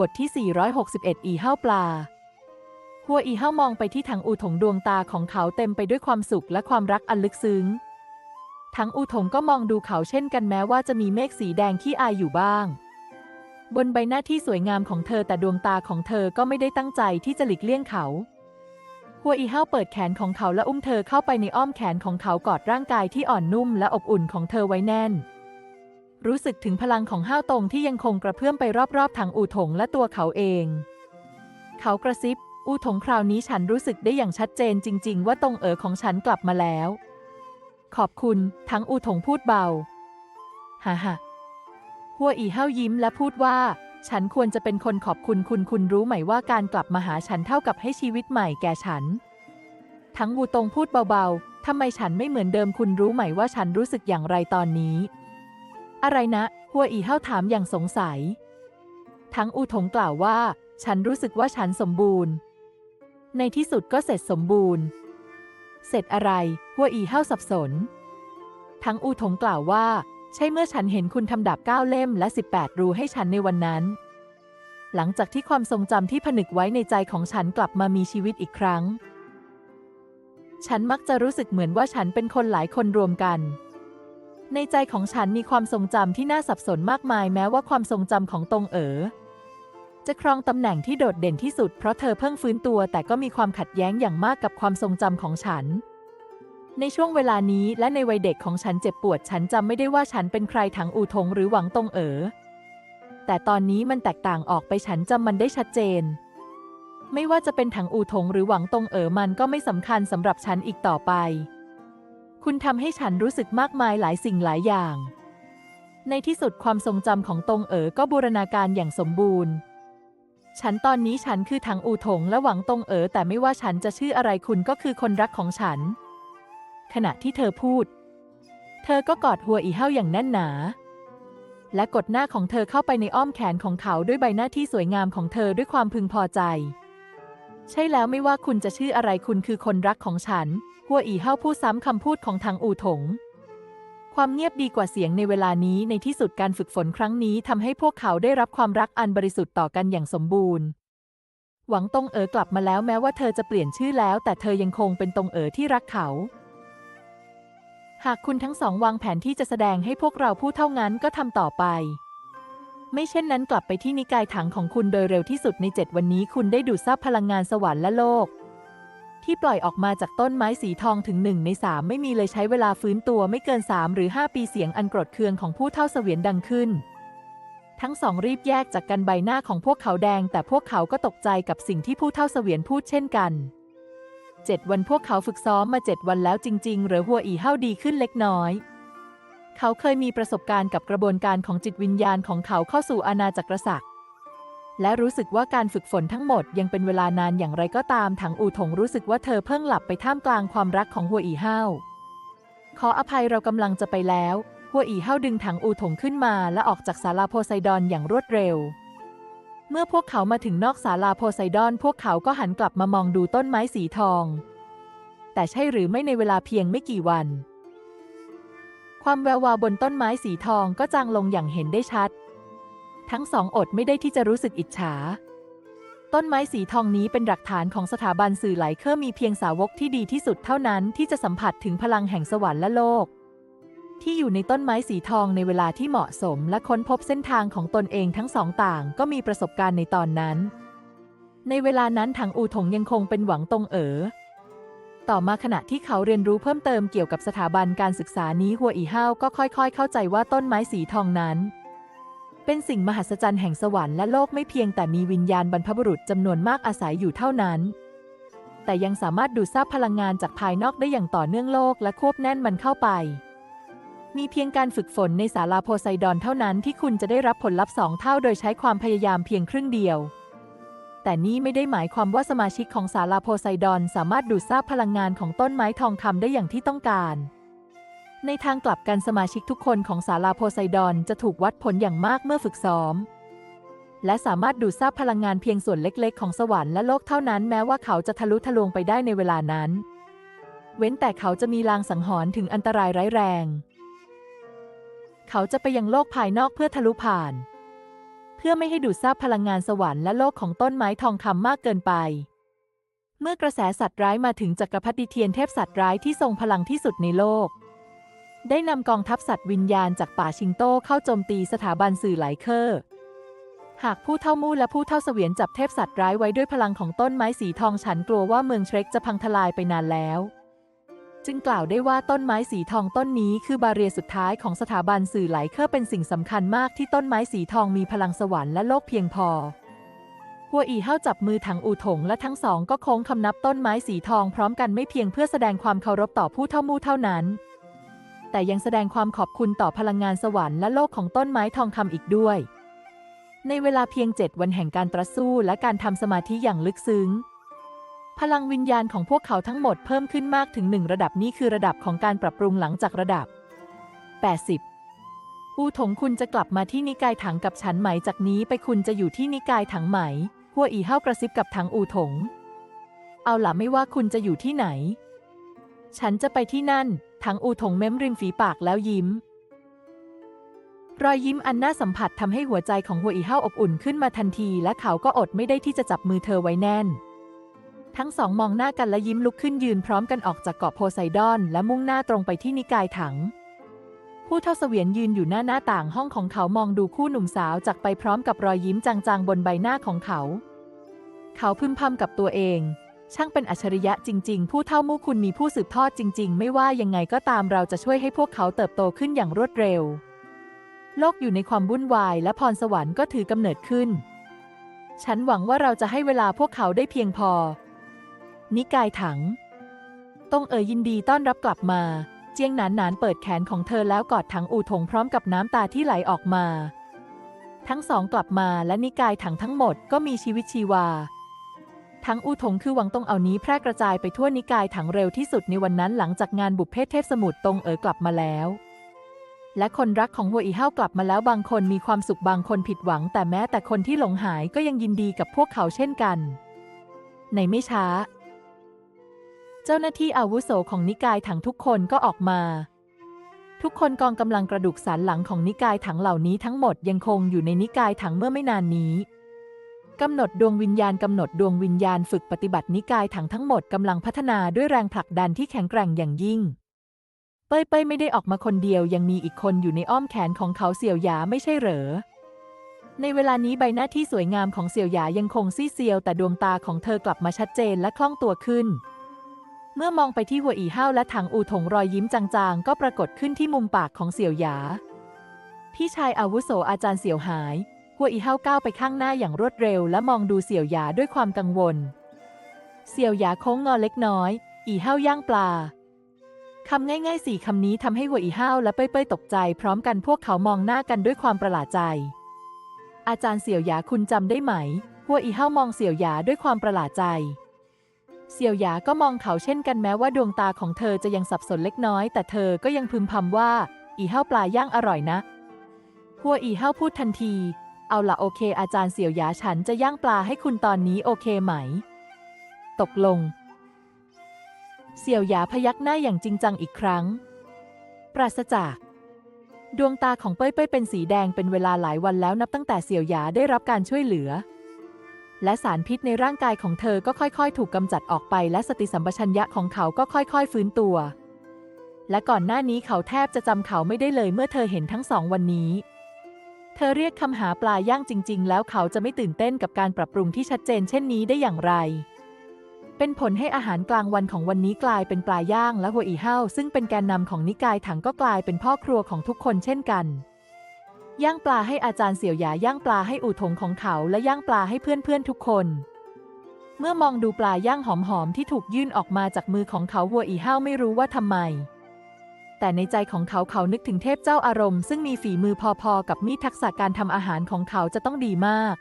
บทที่ 461 อีเห้าปลา หัวอีเห้ามองไปที่ถังอูถงดวงตาของเขาเต็มไปด้วยความสุขและความรักอันลึกซึ้งทั้งอูถงก็มองดูเขาเช่นกันแม้ว่าจะมีเมฆสีแดงขี้อายอยู่บ้าง บนใบหน้าที่สวยงามของเธอแต่ดวงตาของเธอก็ไม่ได้ตั้งใจที่จะหลีกเลี่ยงเขาหัวอีเห้าเปิดแขนของเขาและอุ้มเธอเข้าไปในอ้อมแขนของเขากอดร่างกายที่อ่อนนุ่มและอบอุ่นของเธอไว้แน่น รู้สึกถึงพลังของห้าวตงที่ยังคงกระเพื่อมไปรอบๆถังอูถงและตัวเขาเอง เขากระซิบ อูถงคราวนี้ฉันรู้สึกได้อย่างชัดเจนจริง ๆ ว่าตงเอ๋อของฉันกลับมาแล้ว ขอบคุณทั้งอูถงพูดเบาฮ่าฮ่าหัวอีเห้ายิ้มและพูดว่า ฉันควรจะเป็นคนขอบคุณคุณคุณรู้ไหมว่าการกลับมาหาฉันเท่ากับให้ชีวิตใหม่แก่ฉัน ทั้งวูตงพูดเบาๆทำไมฉันไม่เหมือนเดิมคุณรู้ไหมว่าฉันรู้สึกอย่างไรตอนนี้ อะไรนะหัวอีเห้าถามอย่างสงสัย ทั้งอูถงกล่าวว่า ฉันรู้สึกว่าฉันสมบูรณ์ ในที่สุดก็เสร็จสมบูรณ์ เสร็จอะไรหัวอีเห้าสับสน ทั้งอูถงกล่าวว่า ใช่เมื่อฉันเห็นคุณทำดาบเก้าเล่มและ 18 รูให้ฉันในวันนั้น หลังจากที่ความทรงจำที่ผนึกไว้ในใจของฉันกลับมามีชีวิตอีกครั้ง ฉันมักจะรู้สึกเหมือนว่าฉันเป็นคนหลายคนรวมกัน ในใจของฉันมีความทรงจำที่น่าสับสนมากมายแม้ว่าความทรงจำของตงเอ๋อจะครองตำแหน่งที่โดดเด่นที่สุดเพราะเธอเพิ่งฟื้นตัว แต่ก็มีความขัดแย้งอย่างมากกับความทรงจำของฉัน ในช่วงเวลานี้และในวัยเด็กของฉันเจ็บปวด ฉันจำไม่ได้ว่าฉันเป็นใครถังอูทงหรือหวังตงเอ๋อแต่ตอนนี้มันแตกต่างออกไปฉันจำมันได้ชัดเจน ไม่ว่าจะเป็นถังอูทงหรือหวังตงเอ๋อมันก็ไม่สำคัญสำหรับฉันอีกต่อไป คุณทำให้ฉันรู้สึกมากมายหลายสิ่งหลายอย่าง ในที่สุดความทรงจำของตงเอ๋อก็บูรณาการอย่างสมบูรณ์ ฉันตอนนี้ฉันคือถังอูถงและหวังตงเอ๋อแต่ไม่ว่าฉันจะชื่ออะไรคุณก็คือคนรักของฉัน ขณะที่เธอพูด เธอก็กอดหัวอีเห้าอย่างแน่นหนา และกดหน้าของเธอเข้าไปในอ้อมแขนของเขาด้วยใบหน้าที่สวยงามของเธอด้วยความพึงพอใจ ใช่แล้วไม่ว่าคุณจะชื่ออะไรคุณคือคนรักของฉัน หัวอีเห้าพูดซ้ำคำพูดของทางอูถง ความเงียบดีกว่าเสียงในเวลานี้ในที่สุดการฝึกฝนครั้งนี้ทำให้พวกเขาได้รับความรักอันบริสุทธิ์ต่อกันอย่างสมบูรณ์ หวังตงเอ๋อกลับมาแล้วแม้ว่าเธอจะเปลี่ยนชื่อแล้ว แต่เธอยังคงเป็นตงเอ๋อที่รักเขา หากคุณทั้งสองวางแผนที่จะแสดงให้พวกเราพูดเท่านั้นก็ทำต่อไป ไม่เช่นนั้นกลับไปที่นิกายถังของคุณโดยเร็วที่สุดในเจ็ดวันนี้คุณได้ดูดซับพลังงานสวรรค์และโลก ที่ปล่อยออกมาจากต้นไม้สีทองถึงหนึ่งในสามไม่มีเลยใช้เวลาฟื้นตัวไม่เกินสามหรือห้าปีเสียงอันกรธเคืองของผู้เท่าเสวียนดังขึ้น ทั้งสองรีบแยกจากกันใบหน้าของพวกเขาแดง แต่พวกเขาก็ตกใจกับสิ่งที่ผู้เท่าเสวียนพูดเช่นกันเจ็ดวันพวกเขาฝึกซ้อมมาเจ็ดวันแล้วจริงๆหรือหัวอีเห้าดีขึ้นเล็กน้อย เขาเคยมีประสบการณ์กับกระบวนการของจิตวิญญาณของเขาเข้าสู่อาณาจักรศักดิ์และรู้สึกว่าการฝึกฝนทั้งหมดยังเป็นเวลานานอย่างไรก็ตามถังอูถงรู้สึกว่าเธอเพิ่งหลับไปท่ามกลางความรักของหัวอีเห้าขออภัยเรากำลังจะไปแล้ว หัวอีเห้าดึงถังอูถงขึ้นมา และออกจากศาลาโพไซดอนอย่างรวดเร็ว เมื่อพวกเขามาถึงนอกศาลาโพไซดอน พวกเขาก็หันกลับมามองดูต้นไม้สีทอง แต่ใช่หรือไม่ในเวลาเพียงไม่กี่วัน ความแวววาวบนต้นไม้สีทองก็จางลงอย่างเห็นได้ชัด ทั้งสองอดไม่ได้ที่จะรู้สึกอิจฉา ต้นไม้สีทองนี้เป็นหลักฐานของสถาบันสื่อไหลเคอร์มีเพียงสาวกที่ดีที่สุดเท่านั้นที่จะสัมผัสถึงพลังแห่งสวรรค์และโลก ที่อยู่ในต้นไม้สีทองในเวลาที่เหมาะสมและค้นพบเส้นทางของตนเองทั้งสองต่างก็มีประสบการณ์ในตอนนั้น ในเวลานั้นถังอูถงยังคงเป็นหวังตรงเอ๋อ ต่อมาขณะที่เขาเรียนรู้เพิ่มเติมเกี่ยวกับสถาบันการศึกษานี้หัวอีห้าวก็ค่อยๆ เข้าใจว่าต้นไม้สีทองนั้น เป็นสิ่งมหัศจรรย์แห่งสวรรค์และโลกไม่เพียงแต่มีวิญญาณบรรพบุรุษจำนวนมากอาศัยอยู่เท่านั้น แต่ยังสามารถดูดซับพลังงานจากภายนอกได้อย่างต่อเนื่องโลกและควบแน่นมันเข้าไป มีเพียงการฝึกฝนในศาลาโพไซดอนเท่านั้นที่คุณจะได้รับผลลัพธ์สองเท่าโดยใช้ความพยายามเพียงครึ่งเดียว แต่นี่ไม่ได้หมายความว่าสมาชิกของศาลาโพไซดอนสามารถดูดซาบพลังงานของต้นไม้ทองคำได้อย่างที่ต้องการ ในทางกลับกันสมาชิกทุกคนของศาลาโพไซดอนจะถูกวัดผลอย่างมากเมื่อฝึกซ้อม และสามารถดูดซาบพลังงานเพียงส่วนเล็กๆ ของสวรรค์และโลกเท่านั้นแม้ว่าเขาจะทะลุทะลวงไปได้ในเวลานั้น เว้นแต่เขาจะมีลางสังหรณ์ถึงอันตรายร้ายแรง เขาจะไปยังโลกภายนอกเพื่อทะลุผ่าน พื่อไม่ให้ดูดซับพลังงานสวรรค์และโลกของต้นไม้ทองคำมากเกินไป เมื่อกระแสสัตว์ร้ายมาถึงจักรพรรดิเทียนเทพสัตว์ร้ายที่ทรงพลังที่สุดในโลก ได้นำกองทัพสัตว์วิญญาณจากป่าชิงโต้เข้าโจมตีสถาบันสื่อหลายเคอร์หากผู้เท่ามู่และผู้เท่าเสวียนจับเทพสัตว์ร้ายไว้ด้วยพลังของต้นไม้สีทองฉันกลัวว่าเมืองเทรคจะพังทลายไปนานแล้ว จึงกล่าวได้ว่าต้นไม้สีทองต้นนี้คือบาเรียสุดท้ายของสถาบันสื่อไหลเคอร์เป็นสิ่งสำคัญมากที่ต้นไม้สีทองมีพลังสวรรค์และโลกเพียงพอ หัวอีเฮาจับมือถังอูถงและทั้งสองก็โค้งคำนับต้นไม้สีทองพร้อมกันไม่เพียงเพื่อแสดงความเคารพต่อผู้เท่ามู่เท่านั้น แต่ยังแสดงความขอบคุณต่อพลังงานสวรรค์และโลกของต้นไม้ทองคำอีกด้วย ในเวลาเพียงเจ็ดวันแห่งการตรัสสู้และการทำสมาธิอย่างลึกซึ้ง พลังวิญญาณของพวกเขาทั้งหมดเพิ่มขึ้นมากถึงหนึ่งระดับนี้คือระดับของการปรับปรุงหลังจากระดับ 80 อูถงคุณจะกลับมาที่นิกายถังกับฉันไหมจากนี้ไปคุณจะอยู่ที่นิกายถังไหม หัวอีเฮากระซิบกับถังอูถง เอาล่ะไม่ว่าคุณจะอยู่ที่ไหน ฉันจะไปที่นั่น ถังอูถงเม้มริมฝีปากแล้วยิ้ม รอยยิ้มอันน่าสัมผัสทำให้หัวใจของหัวอีเฮาอบอุ่นขึ้นมาทันที และเขาก็อดไม่ได้ที่จะจับมือเธอไว้แน่น ทั้งสองมองหน้ากันและยิ้มลุกขึ้นยืนพร้อมกันออกจากเกาะโพไซดอน และมุ่งหน้าตรงไปที่นิกายถัง ผู้เท่าเสวียนยืนอยู่หน้าหน้าต่างห้องของเขามองดูคู่หนุ่มสาวจากไปพร้อมกับรอยยิ้มจางๆบนใบหน้าของเขา เขาพึมพำกับตัวเอง ช่างเป็นอัจฉริยะจริง ๆ ผู้เท่ามู่คุณมีผู้สืบทอดจริง ๆ ไม่ว่ายังไงก็ตามเราจะช่วยให้พวกเขาเติบโตขึ้นอย่างรวดเร็ว โลกอยู่ในความวุ่นวาย และพรสวรรค์ก็ถือกำเนิดขึ้น ฉันหวังว่าเราจะให้เวลาพวกเขาได้เพียงพอ นิกายถัง ต้องเอ๋ยยินดีต้อนรับกลับมา เจียงหนานหนานเปิดแขนของเธอแล้วกอดถังอูถงพร้อมกับน้ำตาที่ไหลออกมา ทั้งสองกลับมาและนิกายถังทั้งหมดก็มีชีวิตชีวา ทั้งอูถงคือหวังตงเอานี้แพร่กระจายไปทั่วนิกายถังเร็วที่สุดในวันนั้นหลังจากงานบุพเพเทพสมุทรตงเอ๋อกลับมาแล้วและคนรักของหัวอีเฮากลับมาแล้วบางคนมีความสุขบางคนผิดหวัง แต่แม้แต่คนที่หลงหายก็ยังยินดีกับพวกเขาเช่นกัน ในไม่ช้า เจ้าหน้าที่อาวุโสของนิกายถังทุกคนก็ออกมา ทุกคนกองกำลังกระดูกสันหลังของนิกายถังเหล่านี้ทั้งหมดยังคงอยู่ในนิกายถังเมื่อไม่นานนี้กำหนดดวงวิญญาณกำหนดดวงวิญญาณฝึกปฏิบัตินิกายถังทั้งหมดกำลังพัฒนาด้วยแรงผลักดันที่แข็งแกร่งอย่างยิ่ง เป้ยเป้ยไม่ได้ออกมาคนเดียวยังมีอีกคนอยู่ในอ้อมแขนของเขาเสี่ยวหยาไม่ใช่เหรอ ในเวลานี้ใบหน้าที่สวยงามของเสี่ยวหยายังคงซีเซียวแต่ดวงตาของเธอกลับมาชัดเจนและคล่องตัวขึ้น เมื่อมองไปที่หัวอีห้าวและถังอูถงรอยยิ้มจางๆ ก็ปรากฏขึ้นที่มุมปากของเสี่ยวหยา พี่ชายอาวุโสอาจารย์เสี่ยวหาย หัวอีห้าวก้าวไปข้างหน้าอย่างรวดเร็ว และมองดูเสี่ยวหยาด้วยความกังวล เสี่ยวหยาโค้งงอเล็กน้อย อีห้าวย่างปลาคำง่ายๆสี่คำนี้ทำให้หัวอีห้าวและเป้ยเป้ยตกใจ พร้อมกันพวกเขามองหน้ากันด้วยความประหลาดใจ อาจารย์เสี่ยวหยาคุณจำได้ไหม หัวอีห้าวมองเสี่ยวหยาด้วยความประหลาดใจ เสี่ยวหยาก็มองเขาเช่นกันแม้ว่าดวงตาของเธอจะยังสับสนเล็กน้อย แต่เธอก็ยังพึมพำว่า อีเห้าปลาย่างอร่อยนะหัวอีเห้าพูดทันที เอาละโอเค อาจารย์เสี่ยวหยาฉันจะย่างปลาให้คุณตอนนี้โอเคไหม ตกลง เสี่ยวหยาพยักหน้าอย่างจริงจังอีกครั้ง ปราศจากดวงตาของเป้ยเป้ยเป็นสีแดงเป็นเวลาหลายวันแล้วนับตั้งแต่เสี่ยวหยาได้รับการช่วยเหลือ และสารพิษในร่างกายของเธอก็ค่อยๆ ถูกกำจัดออกไปและสติสัมปชัญญะของเขาก็ค่อยๆ ฟื้นตัว และก่อนหน้านี้เขาแทบจะจำเขาไม่ได้เลยเมื่อเธอเห็นทั้งสองวันนี้ เธอเรียกคำหาปลาย่างจริง ๆ แล้วเขาจะไม่ตื่นเต้นกับการปรับปรุงที่ชัดเจนเช่นนี้ได้อย่างไร เป็นผลให้อาหารกลางวันของวันนี้กลายเป็นปลาย่างและหัวอีเฮาซึ่งเป็นแกนนำของนิกายถังก็กลายเป็นพ่อครัวของทุกคนเช่นกัน ย่างปลาให้อาจารย์เสี่ยวหยาย่างปลาให้อู่ถงของเขาและย่างปลาให้เพื่อนๆทุกคน เมื่อมองดูปลาย่างหอมๆที่ถูกยื่นออกมาจากมือของเขาหัวอีเฮาวไม่รู้ว่าทำไม แต่ในใจของเขาเขานึกถึงเทพเจ้าอารมณ์ซึ่งมีฝีมือพอๆ กับมีทักษะการทำอาหารของเขาจะต้องดีมาก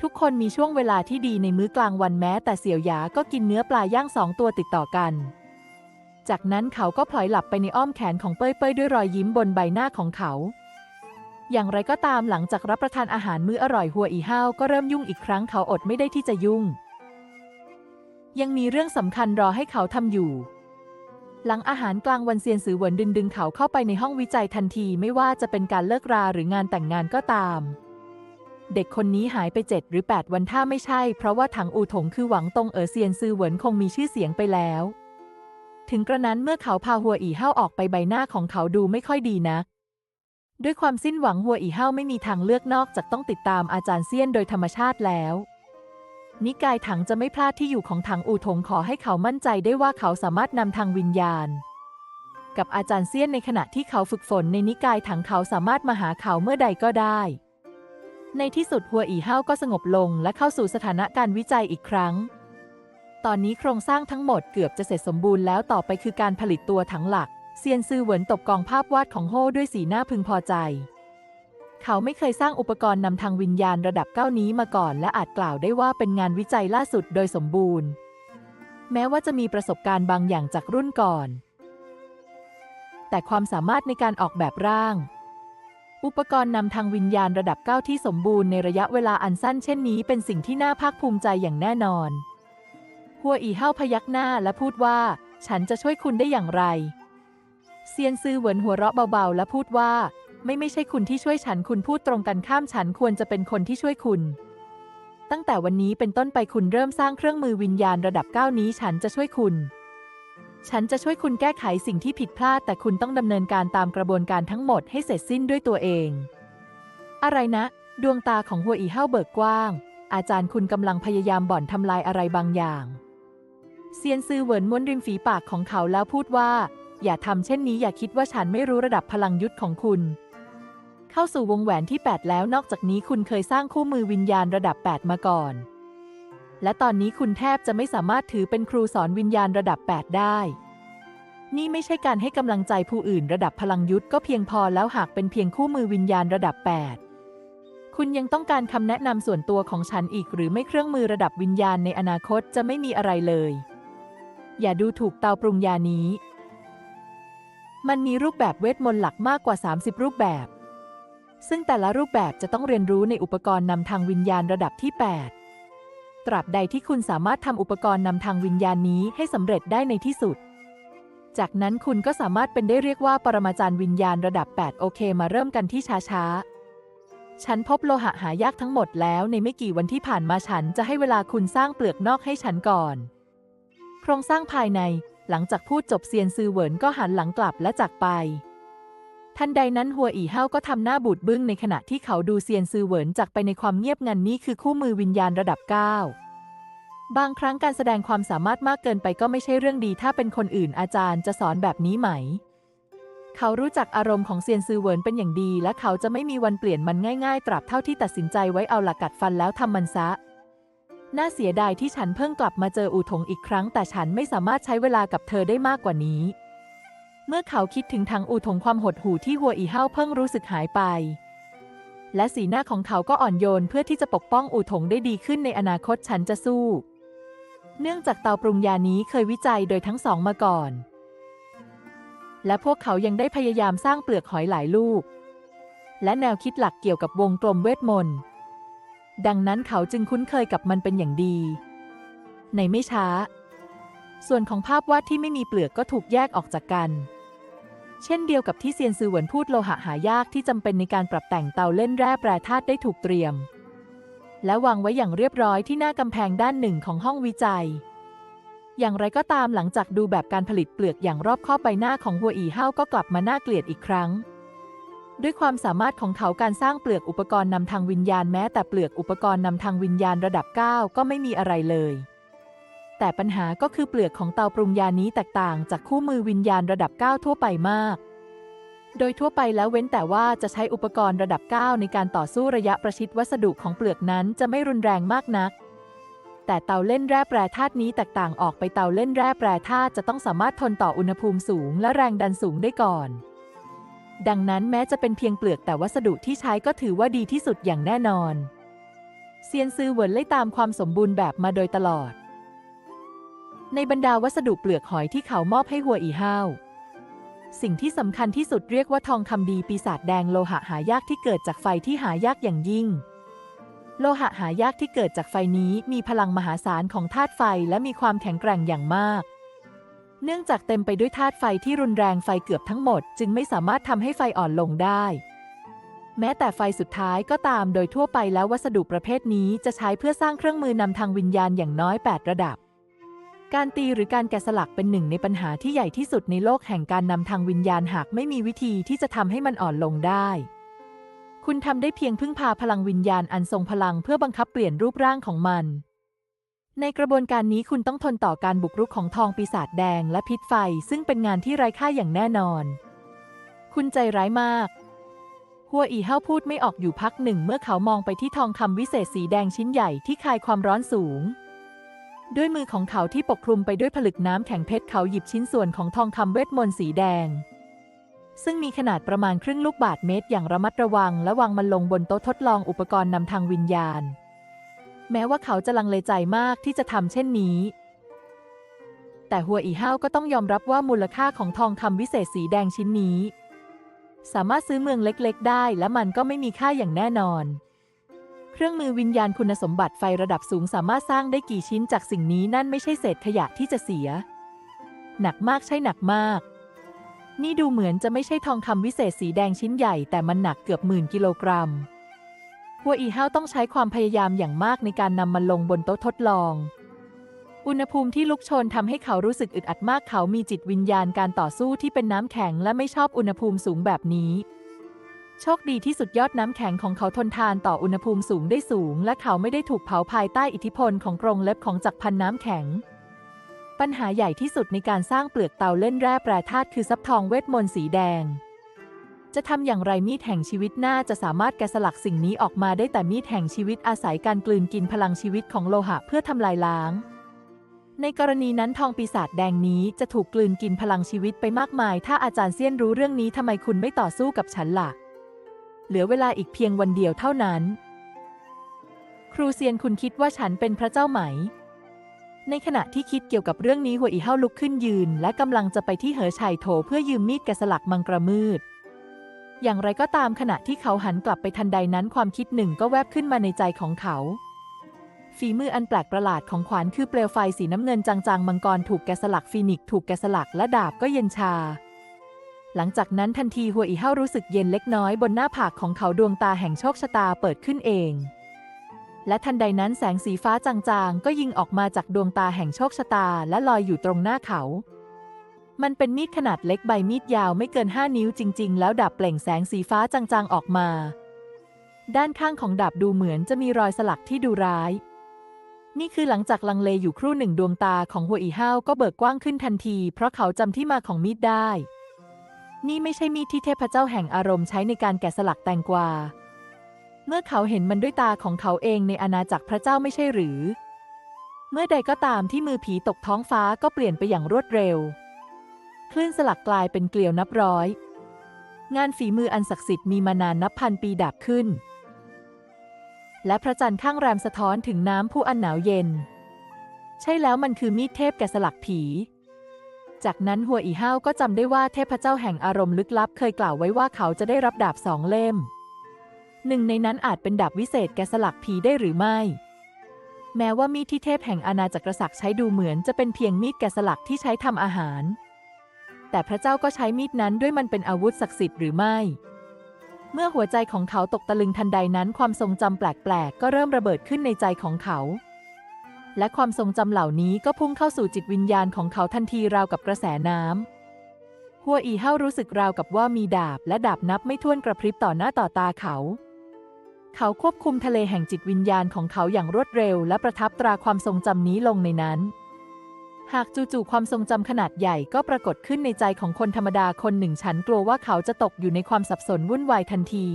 ทุกคนมีช่วงเวลาที่ดีในมื้อกลางวันแม้ แต่เสี่ยวหยาก็กินเนื้อปลาย่างสองตัวติดต่อกันจากนั้นเขาก็พลอยหลับไปในอ้อมแขนของเป้ยเป้ยด้วยรอยยิ้มบนใบหน้าของเขา อย่างไรก็ตามหลังจากรับประทานอาหารมื้ออร่อยหัวอีห้าวก็เริ่มยุ่งอีกครั้งเขาอดไม่ได้ที่จะยุ่ง ยังมีเรื่องสำคัญรอให้เขาทำอยู่ หลังอาหารกลางวันเซียนสือเหวินดึงดึงเขาเข้าไปในห้องวิจัยทันทีไม่ว่าจะเป็นการเลิกราหรืองานแต่งงานก็ตาม เด็กคนนี้หายไปเจ็ดหรือ 8 วันถ้าไม่ใช่ เพราะว่าถังอูถงคือหวังตงเอ๋อเซียนซือเหวินคงมีชื่อเสียงไปแล้ว ถึงกระนั้นเมื่อเขาพาหัวอีเฮาออกไปใบหน้าของเขาดูไม่ค่อยดีนัก ด้วยความสิ้นหวังหัวอีเฮาไม่มีทางเลือกนอกจากต้องติดตามอาจารย์เซียนโดยธรรมชาติแล้ว นิกายถังจะไม่พลาดที่อยู่ของถังอูถงขอให้เขามั่นใจได้ว่าเขาสามารถนำทางวิญญาณ กับอาจารย์เซียนในขณะที่เขาฝึกฝนในนิกายถังเขาสามารถมาหาเขาเมื่อใดก็ได้ ในที่สุดหัวอีเฮาก็สงบลงและเข้าสู่สถานะการวิจัยอีกครั้ง ตอนนี้โครงสร้างทั้งหมดเกือบจะเสร็จสมบูรณ์แล้วต่อไปคือการผลิตตัวถังหลัก เซียนซือเหวินตบกองภาพวาดของโฮด้วยสีหน้าพึงพอใจ เขาไม่เคยสร้างอุปกรณ์นำทางวิญญาณระดับเก้านี้มาก่อน และอาจกล่าวได้ว่าเป็นงานวิจัยล่าสุดโดยสมบูรณ์ แม้ว่าจะมีประสบการณ์บางอย่างจากรุ่นก่อน แต่ความสามารถในการออกแบบร่าง อุปกรณ์นำทางวิญญาณระดับเก้าที่สมบูรณ์ในระยะเวลาอันสั้นเช่นนี้เป็นสิ่งที่น่าภาคภูมิใจอย่างแน่นอน หัวอีเฮาพยักหน้าและพูดว่า ฉันจะช่วยคุณได้อย่างไร เซียนซือเหวินหัวเราะเบาๆ และพูดว่า ไม่ไม่ใช่คุณที่ช่วยฉันคุณพูดตรงกันข้ามฉันควรจะเป็นคนที่ช่วยคุณ ตั้งแต่วันนี้เป็นต้นไปคุณเริ่มสร้างเครื่องมือวิญญาณระดับเก้านี้ฉันจะช่วยคุณ ฉันจะช่วยคุณแก้ไขสิ่งที่ผิดพลาด แต่คุณต้องดำเนินการตามกระบวนการทั้งหมดให้เสร็จสิ้นด้วยตัวเอง อะไรนะ ดวงตาของหัวอีเฮาเบิกกว้าง อาจารย์คุณกำลังพยายามบ่อนทำลายอะไรบางอย่างเซียนซือเหวินม้วนริมฝีปากของเขาแล้วพูดว่า อย่าทำเช่นนี้อย่าคิดว่าฉันไม่รู้ระดับพลังยุทธของคุณ เข้าสู่วงแหวนที่ 8 แล้วนอกจากนี้คุณเคยสร้างคู่มือวิญญาณระดับ 8 มาก่อน และตอนนี้คุณแทบจะไม่สามารถถือเป็นครูสอนวิญญาณระดับ 8 ได้ นี่ไม่ใช่การให้กำลังใจผู้อื่นระดับพลังยุทธก็เพียงพอแล้วหากเป็นเพียงคู่มือวิญญาณระดับ 8 คุณยังต้องการคำแนะนำส่วนตัวของฉันอีก หรือไม่เครื่องมือระดับวิญญาณในอนาคตจะไม่มีอะไรเลย อย่าดูถูกเตาปรุงยานี้ มันมีรูปแบบเวทมนต์หลักมากกว่า 30 รูปแบบ ซึ่งแต่ละรูปแบบจะต้องเรียนรู้ในอุปกรณ์นำทางวิญญาณระดับที่ 8 ตราบใดที่คุณสามารถทำอุปกรณ์นำทางวิญญาณนี้ให้สำเร็จได้ในที่สุด จากนั้นคุณก็สามารถเป็นได้เรียกว่าปรมาจารย์วิญญาณระดับ 8 โอเคมาเริ่มกันที่ช้าๆฉันพบโลหะหายากทั้งหมดแล้วในไม่กี่วันที่ผ่านมาฉันจะให้เวลาคุณสร้างเปลือกนอกให้ฉันก่อน โครงสร้างภายใน หลังจากพูดจบเซียนซือเหวินก็หันหลังกลับและจากไป ทันใดนั้นหัวอีเฮาก็ทำหน้าบูดบึ้งในขณะที่เขาดูเซียนซือเหวินจากไปในความเงียบงันนี่คือคู่มือวิญญาณระดับ 9 บางครั้งการแสดงความสามารถมากเกินไปก็ไม่ใช่เรื่องดี ถ้าเป็นคนอื่นอาจารย์จะสอนแบบนี้ไหม เขารู้จักอารมณ์ของเซียนซือเหวินเป็นอย่างดี และเขาจะไม่มีวันเปลี่ยนมันง่าย ๆ ตราบเท่าที่ตัดสินใจไว้เอาหลักกัดฟันแล้วทำมันซะ น่าเสียดายที่ฉันเพิ่งกลับมาเจออูถงอีกครั้ง แต่ฉันไม่สามารถใช้เวลากับเธอได้มากกว่านี้ เมื่อเขาคิดถึงทางอูถงความหดหู่ที่หัวอีเฮาเพิ่งรู้สึกหายไป และสีหน้าของเขาก็อ่อนโยนเพื่อที่จะปกป้องอูถงได้ดีขึ้นในอนาคตฉันจะสู้ เนื่องจากเตาปรุงยานี้เคยวิจัยโดยทั้งสองมาก่อน และพวกเขายังได้พยายามสร้างเปลือกหอยหลายลูก และแนวคิดหลักเกี่ยวกับวงกลมเวทมนต์ ดังนั้นเขาจึงคุ้นเคยกับมันเป็นอย่างดี ในไม่ช้า ส่วนของภาพวาดที่ไม่มีเปลือกก็ถูกแยกออกจากกัน เช่นเดียวกับที่เซียนซือเหวินพูดโลหะหายากที่จำเป็นในการปรับแต่งเตาเล่นแร่แปรธาตุได้ถูกเตรียม และวางไว้อย่างเรียบร้อยที่หน้ากำแพงด้านหนึ่งของห้องวิจัยอย่างไรก็ตามหลังจากดูแบบการผลิตเปลือกอย่างรอบคอบใบหน้าของหัวอีเฮาก็กลับมาน่าเกลียดอีกครั้ง ด้วยความสามารถของเขาการสร้างเปลือกอุปกรณ์นำทางวิญญาณแม้แต่เปลือกอุปกรณ์นำทางวิญญาณระดับ 9 ก็ไม่มีอะไรเลย แต่ปัญหาก็คือเปลือกของเตาปรุงยานี้แตกต่างจากคู่มือวิญญาณระดับ 9 ทั่วไปมาก โดยทั่วไปแล้วเว้นแต่ว่าจะใช้อุปกรณ์ระดับ 9 ในการต่อสู้ระยะประชิดวัสดุของเปลือกนั้นจะไม่รุนแรงมากนัก แต่เตาเล่นแร่แปรธาตุนี้แตกต่างออกไปเตาเล่นแร่แปรธาตุจะต้องสามารถทนต่ออุณหภูมิสูง และแรงดันสูงได้ก่อน ดังนั้นแม้จะเป็นเพียงเปลือกแต่วัสดุที่ใช้ก็ถือว่าดีที่สุดอย่างแน่นอนเซียนซือเหวินไล่ตามความสมบูรณ์แบบมาโดยตลอด ในบรรดาวัสดุเปลือกหอยที่เขามอบให้หัวอีห้าวสิ่งที่สำคัญที่สุดเรียกว่าทองคำดีปีศาจแดงโลหะหายากที่เกิดจากไฟที่หายากอย่างยิ่ง โลหะหายากที่เกิดจากไฟนี้มีพลังมหาศาลของธาตุไฟและมีความแข็งแกร่งอย่างมาก เนื่องจากเต็มไปด้วยธาตุไฟที่รุนแรงไฟเกือบทั้งหมด จึงไม่สามารถทำให้ไฟอ่อนลงได้ แม้แต่ไฟสุดท้ายก็ตามโดยทั่วไปแล้ววัสดุประเภทนี้จะใช้เพื่อสร้างเครื่องมือนำทางวิญญาณอย่างน้อย 8 ระดับ การตีหรือการแกะสลักเป็นหนึ่งในปัญหาที่ใหญ่ที่สุดในโลกแห่งการนำทางวิญญาณหากไม่มีวิธีที่จะทำให้มันอ่อนลงได้คุณทำได้เพียงพึ่งพาพลังวิญญาณอันทรงพลังเพื่อบังคับเปลี่ยนรูปร่างของมัน ในกระบวนการนี้คุณต้องทนต่อการบุกรุกของทองปีศาจแดงและพิษไฟ ซึ่งเป็นงานที่ไร้ค่าอย่างแน่นอน คุณใจร้ายมาก หัวอีเฮาพูดไม่ออกอยู่พักหนึ่งเมื่อเขามองไปที่ทองคำวิเศษสีแดงชิ้นใหญ่ที่คายความร้อนสูง ด้วยมือของเขาที่ปกคลุมไปด้วยผลึกน้ำแข็งเพชรเขาหยิบชิ้นส่วนของทองคำเวทมนต์สีแดง ซึ่งมีขนาดประมาณครึ่งลูกบาศก์เมตรอย่างระมัดระวังและวางมันลงบนโต๊ะทดลองอุปกรณ์นำทางวิญญาณ แม้ว่าเขาจะลังเลใจมากที่จะทำเช่นนี้ แต่หัวอีเฮาวก็ต้องยอมรับว่ามูลค่าของทองคำวิเศษสีแดงชิ้นนี้ สามารถซื้อเมืองเล็กๆ ได้และมันก็ไม่มีค่าอย่างแน่นอน เครื่องมือวิญญาณคุณสมบัติไฟระดับสูงสามารถสร้างได้กี่ชิ้นจากสิ่งนี้นั่นไม่ใช่เศษขยะที่จะเสีย หนักมากใช่หนักมาก นี่ดูเหมือนจะไม่ใช่ทองคำวิเศษสีแดงชิ้นใหญ่แต่มันหนักเกือบหมื่นกิโลกรัม หัวอีเฮาต้องใช้ความพยายามอย่างมากในการนำมันลงบนโต๊ะทดลอง อุณหภูมิที่ลุกโชนทำให้เขารู้สึกอึดอัดมากเขามีจิตวิญญาณการต่อสู้ที่เป็นน้ำแข็งและไม่ชอบอุณหภูมิสูงแบบนี้ โชคดีที่สุดยอดน้ำแข็งของเขาทนทานต่ออุณหภูมิสูงได้สูง และเขาไม่ได้ถูกเผาภายใต้อิทธิพลของกรงเล็บของจักรพันน้ำแข็งปัญหาใหญ่ที่สุดในการสร้างเปลือกเตาเล่นแร่แปรธาตุคือซับทองเวทมนต์สีแดง จะทำอย่างไรมีดแห่งชีวิตน่าจะสามารถแกะสลักสิ่งนี้ออกมาได้แต่มีดแห่งชีวิตอาศัยการกลืนกินพลังชีวิตของโลหะเพื่อทำลายล้าง ในกรณีนั้นทองปีศาจแดงนี้จะถูกกลืนกินพลังชีวิตไปมากมาย ถ้าอาจารย์เซียนรู้เรื่องนี้ทำไมคุณไม่ต่อสู้กับฉันล่ะ เหลือเวลาอีกเพียงวันเดียวเท่านั้น ครูเซียนคุณคิดว่าฉันเป็นพระเจ้าไหม ในขณะที่คิดเกี่ยวกับเรื่องนี้หัวอีเฮาลุกขึ้นยืน และกำลังจะไปที่เหอชัยโถเพื่อยืมมีดแกะสลักมังกรมืด อย่างไรก็ตามขณะที่เขาหันกลับไปทันใดนั้นความคิดหนึ่งก็แวบขึ้นมาในใจของเขา ฝีมืออันแปลกประหลาดของขวานคือเปลวไฟสีน้ำเงินจางๆ มังกรถูกแกะสลักฟีนิกถูกแกะสลักและดาบก็เย็นชา หลังจากนั้นทันทีหัวอีเฮารู้สึกเย็นเล็กน้อยบนหน้าผากของเขาดวงตาแห่งโชคชะตาเปิดขึ้นเอง และทันใดนั้นแสงสีฟ้าจางๆ ก็ยิงออกมาจากดวงตาแห่งโชคชะตาและลอยอยู่ตรงหน้าเขา มันเป็นมีดขนาดเล็กใบมีดยาวไม่เกิน 5 นิ้วจริง ๆ แล้วดาบเปล่งแสงสีฟ้าจางๆออกมา ด้านข้างของดาบดูเหมือนจะมีรอยสลักที่ดูร้าย นี่คือหลังจากลังเลอยู่ครู่หนึ่งดวงตาของหัวอีห้าวก็เบิกกว้างขึ้นทันที เพราะเขาจำที่มาของมีดได้ นี่ไม่ใช่มีดที่เทพเจ้าแห่งอารมณ์ใช้ในการแกะสลักแตงกวา เมื่อเขาเห็นมันด้วยตาของเขาเองในอาณาจักรพระเจ้าไม่ใช่หรือ เมื่อใดก็ตามที่มือผีตกท้องฟ้าก็เปลี่ยนไปอย่างรวดเร็ว คลื่นสลักกลายเป็นเกลียวนับร้อย งานฝีมืออันศักดิ์สิทธิ์มีมานานนับพันปีดับขึ้น และพระจันทร์ข้างแรมสะท้อนถึงน้ำผู้อันหนาวเย็น ใช่แล้วมันคือมีดเทพแกะสลักผี จากนั้นหัวอีห้าวก็จำได้ว่าเทพเจ้าแห่งอารมณ์ลึกลับ เคยกล่าวไว้ว่าเขาจะได้รับดาบสองเล่ม หนึ่งในนั้นอาจเป็นดาบวิเศษแกะสลักผีได้หรือไม่แม้ว่ามีดที่เทพแห่งอาณาจักรศักดิ์ใช้ดูเหมือนจะเป็นเพียงมีดแกะสลักที่ใช้ทำอาหาร แต่พระเจ้าก็ใช้มีดนั้นด้วยมันเป็นอาวุธศักดิ์สิทธิ์หรือไม่ เมื่อหัวใจของเขาตกตะลึงทันใดนั้น ความทรงจำแปลกๆ ก็เริ่มระเบิดขึ้นในใจของเขา และความทรงจำเหล่านี้ก็พุ่งเข้าสู่จิตวิญญาณของเขาทันทีราวกับกระแสน้ำหัวอีเฮารู้สึกราวกับว่ามีดาบและดาบนับไม่ถ้วนกระพริบต่อหน้าต่อตาเขาเขาควบคุมทะเลแห่งจิตวิญญาณของเขาอย่างรวดเร็ว และประทับตราความทรงจำนี้ลงในนั้น หากจู่ๆความทรงจำขนาดใหญ่ก็ปรากฏขึ้นในใจของคนธรรมดาคนหนึ่งฉันกลัวว่าเขาจะตกอยู่ในความสับสนวุ่นวายทันที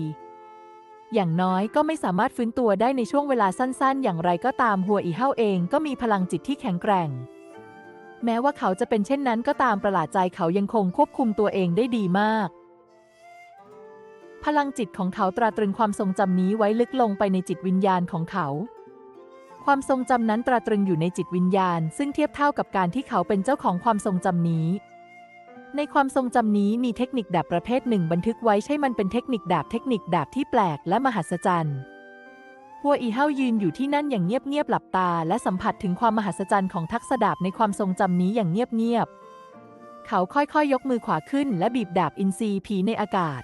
อย่างน้อยก็ไม่สามารถฟื้นตัวได้ในช่วงเวลาสั้นๆ อย่างไรก็ตามหัวอีเฮาเองก็มีพลังจิตที่แข็งแกร่ง แม้ว่าเขาจะเป็นเช่นนั้นก็ตามประหลาดใจเขายังคงควบคุมตัวเองได้ดีมาก พลังจิตของเขาตราตรึงความทรงจำนี้ไว้ลึกลงไปในจิตวิญญาณของเขา ความทรงจำนั้นตราตรึงอยู่ในจิตวิญญาณ ซึ่งเทียบเท่ากับการที่เขาเป็นเจ้าของความทรงจำนี้ ในความทรงจำนี้มีเทคนิคดาบประเภทหนึ่ง บันทึกไว้ใช่มันเป็นเทคนิคดาบเทคนิคดาบที่แปลกและมหัศจรรย์หัวอีเฮายืนอยู่ที่นั่นอย่างเงียบๆหลับตา และสัมผัสถึงความมหัศจรรย์ของทักษะดาบในความทรงจำนี้อย่างเงียบๆ เขาค่อยๆยยกมือขวาขึ้น และบีบดาบอินทรีผีในอากาศ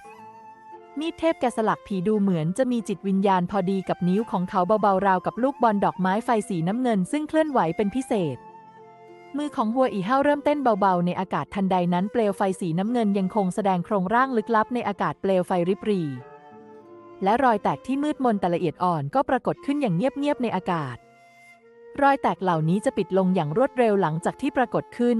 มีดเทพแกะสลักผีดูเหมือนจะมีจิตวิญญาณพอดีกับนิ้วของเขาเบาๆราวกับลูกบอลดอกไม้ไฟสีน้ำเงิน ซึ่งเคลื่อนไหวเป็นพิเศษ มือของหัวอีเห้าเริ่มเต้นเบาๆ ในอากาศทันใดนั้นเปลวไฟสีน้ำเงินยังคงแสดงโครงร่างลึกลับในอากาศเปลวไฟริบหรีและรอยแตกที่มืดมนแต่ละเอียดอ่อนก็ปรากฏขึ้นอย่างเงียบๆในอากาศ รอยแตกเหล่านี้จะปิดลงอย่างรวดเร็วหลังจากที่ปรากฏขึ้น